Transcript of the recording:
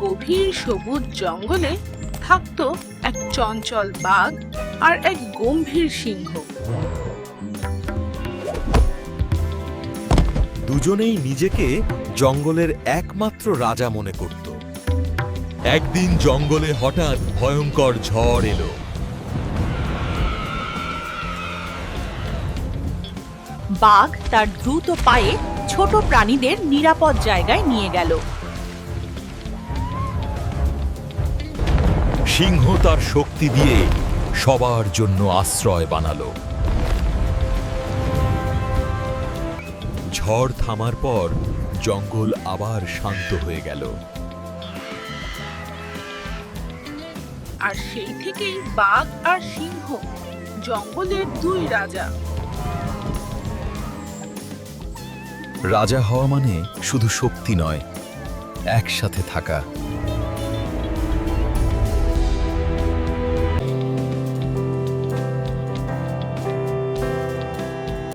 গভীর সবুজ জঙ্গলে থাকতো এক চঞ্চল বাঘ আর এক গম্ভীর সিংহ। দুজনেই নিজেকে জঙ্গলের একমাত্র রাজা মনে করত। একদিন জঙ্গলে হঠাৎ ভয়ঙ্কর ঝড় এলো। বাঘ তার দ্রুত পায়ে ছোট প্রাণীদের নিরাপদ জায়গায় নিয়ে গেল। সিংহ তার শক্তি দিয়ে সবার জন্য আশ্রয় বানালো। ঝড় থামার পর জঙ্গল আবার শান্ত হয়ে গেল। আর সেই থেকেই বাঘ আর সিংহ জঙ্গলের দুই রাজা। রাজা হওয়া মানে শুধু শক্তি নয় একসাথে থাকা।